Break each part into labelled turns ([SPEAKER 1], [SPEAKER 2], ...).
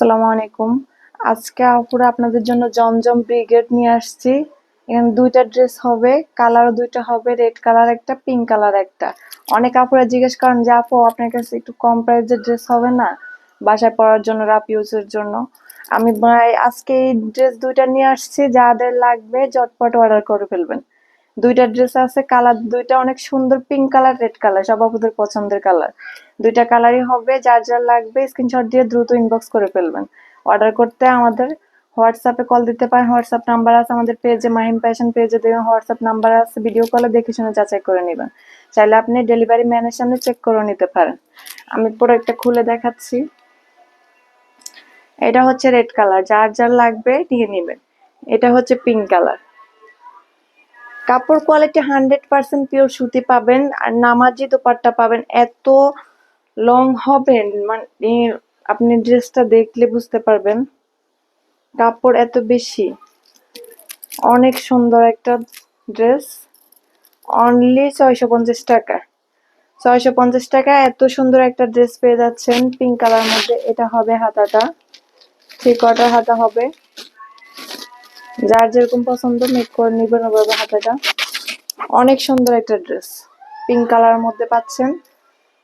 [SPEAKER 1] আসসালামু আলাইকুম। আজকে আপুরা আপনাদের জন্য জমজম ব্রিগেড নিয়ে আসছি। এখানে দুইটা ড্রেস হবে কালার দুইটা হবে, রেড কালার একটা, পিঙ্ক কালার একটা। অনেক আপুরা জিজ্ঞেস করেন যে, আপু, আপনার কাছে একটু কম প্রাইসের ড্রেস হবে না? বাসায় পরার জন্য রাপ ইউজের জন্য? আমি আজকে এই ড্রেস দুইটা নিয়ে আসছি। যাদের লাগবে, ঝটপট অর্ডার করে ফেলবেন। দুইটা ড্রেস আছে কালার দুইটা অনেক সুন্দর পিঙ্ক কালার রেড কালার সব আপুদের পছন্দের কালার দুইটা কালারই হবে, যার যার লাগবে স্ক্রিনশট দিয়ে দ্রুত ইনবক্স করে ফেলবেন। অর্ডার করতে আমাদের হোয়াটসঅ্যাপে কল দিতে পারেন হোয়াটসঅ্যাপ নাম্বার আছে আমাদের পেজে মাহিম প্যাশন পেজে দেখবেন হোয়াটসঅ্যাপ নাম্বার আছে ভিডিও কলে দেখে শুনে যাচাই করে নেবেন। চাইলে আপনি ডেলিভারি ম্যানের সামনে চেক করে নিতে পারেন। আমি প্রোডাক্টটা খুলে দেখাচ্ছি। এটা হচ্ছে রেড কালার যার যার লাগবে নিয়ে নেবেন। এটা হচ্ছে পিঙ্ক কালার কাপড় কোয়ালিটি হান্ড্রেড পার্সেন্ট পিওর সুতি পাবেন আর নামাজি দোপাট্টা পাবেন। এত লং হবে মানে আপনি ড্রেসটা দেখলে বুঝতে পারবেন। কাপড় এত বেশি। অনেক সুন্দর একটা ড্রেস অনলি ছয়শো পঞ্চাশ টাকা। ছয়শো পঞ্চাশ টাকা এত সুন্দর একটা ড্রেস পেয়ে যাচ্ছেন। পিঙ্ক কালার মধ্যে এটা হবে হাতাটা। থ্রি কোয়ার্টার হাতা হবে। যার যেরকম পছন্দ মেক করে নিবেন ওভাবে হাতাটা। অনেক সুন্দর একটা ড্রেস। পিঙ্ক কালার মধ্যে পাচ্ছেন।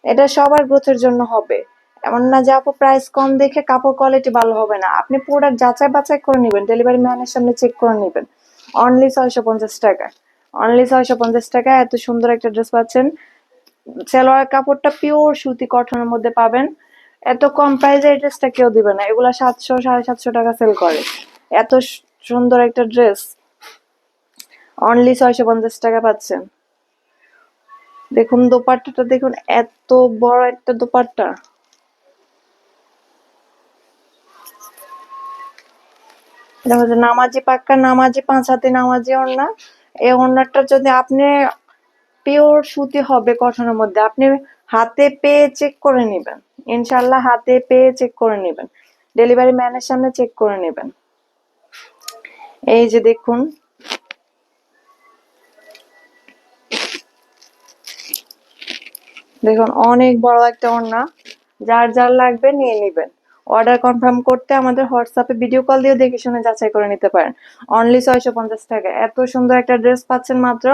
[SPEAKER 1] এটা সবার গ্রোথের জন্য হবে। এমন না যে, আপু প্রাইস কম দেখে কাপড় কোয়ালিটি ভালো হবে না। আপনি প্রোডাক্ট যাচাই বাছাই করে নেবেন। ডেলিভারি ম্যানের সামনে চেক করে নেবেন। অনলি ছয়শো পঞ্চাশ টাকা। অনলি ছয়শো পঞ্চাশ টাকা, এত সুন্দর একটা ড্রেস পাচ্ছেন। সেলোয়ার কাপড়টা পিওর সুতি কটনের মধ্যে পাবেন। এত কম প্রাইসে এই ড্রেসটা কেউ দিবে না। এগুলা সাতশো, সাড়ে সাতশো টাকা সেল করে। এত সুন্দর একটা ড্রেস অনলি ছয়শো পঞ্চাশ টাকা পাচ্ছেন। দেখুন দোপাট্টাটা, দেখুন এত বড় একটা দোপাট্টা। এটা হচ্ছে নামাজি পাক্কা, নামাজি পাঁচ হাতে নামাজি ওড়না। এই ওড়নাটা যদি আপনি পিওর সুতি হবে কটনের মধ্যে। আপনি হাতে পেয়ে চেক করে নেবেন। ইনশাল্লাহ হাতে পেয়ে চেক করে নেবেন। ডেলিভারি ম্যানের সামনে চেক করে নেবেন। এই যে দেখুন। দেখুন, অনেক বড় একটা ওড়না। যার যার লাগবে নিয়ে নেবেন। অর্ডার কনফার্ম করতে আমাদের হোয়াটসঅ্যাপে ভিডিও কল দিয়ে দেখে শুনে যাচাই করে নিতে পারেন। অনলি ছয়শো পঞ্চাশ টাকা। এত সুন্দর একটা ড্রেস পাচ্ছেন মাত্র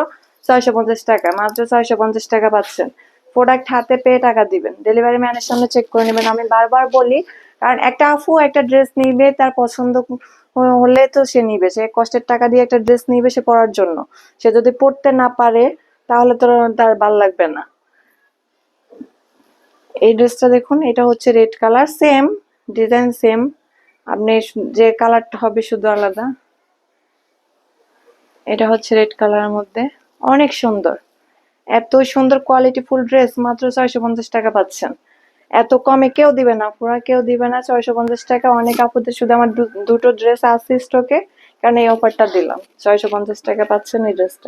[SPEAKER 1] ছয়শো পঞ্চাশ টাকা। মাত্র ছয়শো পঞ্চাশ টাকা পাচ্ছেন। প্রোডাক্ট হাতে পেয়ে টাকা দিবেন। ডেলিভারি ম্যানের সামনে চেক করে নেবেন। আমি বারবার বলি কারণ একটা আফু একটা ড্রেস নিবে, তার পছন্দ হলে তো সে নিবে। সে কষ্টের টাকা দিয়ে একটা ড্রেস নিবে সে পরার জন্য। সে যদি পড়তে না পারে, তাহলে তো তার ভালো লাগবে না। এই ড্রেসটা দেখুন, এটা হচ্ছে red colour same design same আপনি যে কালারটা হবে শুধু আলাদা। এটা হচ্ছে রেড কালারের মধ্যে। অনেক সুন্দর। এত সুন্দর কোয়ালিটি ফুল ড্রেস মাত্র ছয়শো পঞ্চাশ টাকা পাচ্ছেন। এত কমে কেউ দিবে না, পুরা কেউ দিবে না। ছয়শো পঞ্চাশ টাকা, অনেক আপুদের শুধু আমার দুটো ড্রেস আছে স্টকে কারণ এই অফারটা দিলাম। ছয়শো পঞ্চাশ টাকা পাচ্ছেন এই ড্রেসটা